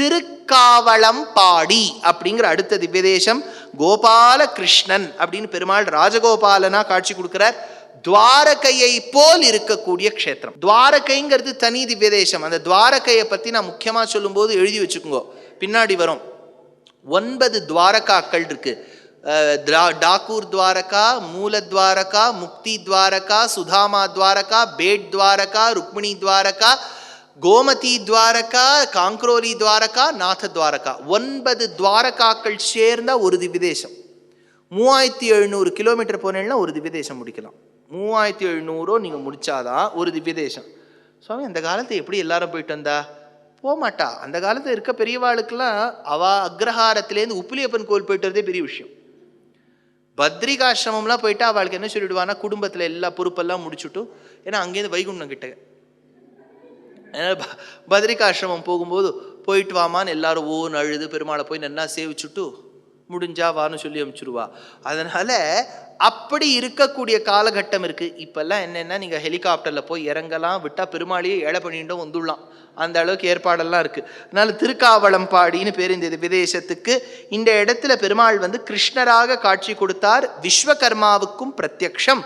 திருக்காவளம் பாடி அப்படிங்கிற அடுத்த திவ்யதேசம் கோபால கிருஷ்ணன் அப்படின்னு பெருமாள் ராஜகோபாலனா காட்சி கொடுக்கிறார். துவாரகையை போல் இருக்கக்கூடிய க்ஷேத்திரம். துவாரகைங்கிறது தனி திவ்யதேசம். அந்த துவாரகையை பத்தி நான் முக்கியமா சொல்லும்போது எழுதி வச்சுக்கோங்க. பின்னாடி வரும். ஒன்பது துவாரகாக்கள் இருக்கு. டாக்கூர் துவாரகா மூல துவாரகா முக்தி துவாரகா சுதாமா துவாரகா பேட் துவாரகா ருக்மிணி துவாரகா கோமதி துவாரகா காங்க்ரோலி துவாரகா நாத துவாரகா. ஒன்பது துவாரகாக்கள் சேர்ந்த ஒரு திவ்யதேசம். மூவாயிரத்தி எழுநூறு கிலோமீட்டர் போனேன்னா ஒரு திவ்யதேசம் முடிக்கலாம். மூவாயிரத்தி எழுநூறோ நீங்கள் முடித்தாதான் ஒரு திவ்யதேசம். சுவாமி அந்த காலத்தை எப்படி எல்லாரும் போயிட்டு வந்தா? போகமாட்டா அந்த காலத்தில் இருக்க பெரியவாளுக்கெல்லாம் அவா அக்ரஹாரத்துலேருந்து உப்பிலியப்பன் கோவில் போயிட்டு வரதே பெரிய விஷயம். பத்ரிகாசிரமம்லாம் போயிட்டு அவளுக்கு என்ன சொல்லிடுவானா குடும்பத்தில் எல்லா பொறுப்பெல்லாம் முடிச்சுட்டும் ஏன்னா அங்கேருந்து வைகுண்டம் கிட்ட. பத்ரிகாசிரமம் போகும்போது போயிட்டு வாமான்னு எல்லாரும் ஓன்னு அழுது பெருமாளை போய் நன்னா சேவிச்சுட்டு முடிஞ்சா வான்னு சொல்லி அனுப்பிச்சிருவா அதனால அப்படி இருக்கக்கூடிய காலகட்டம் இருக்கு. இப்பெல்லாம் என்னென்னா நீங்கள் ஹெலிகாப்டரில் போய் இறங்கலாம் விட்டால் பெருமாளையே ஏழை பண்ணிட்டும் வந்துடலாம். அந்த அளவுக்கு ஏற்பாடெல்லாம் இருக்கு. அதனால திருக்காவளம்பாடின்னு பேர் இந்த விதேசத்துக்கு இந்த இடத்துல பெருமாள் வந்து கிருஷ்ணராக காட்சி கொடுத்தார். விஸ்வகர்மாவுக்கும் பிரத்யக்ஷம்.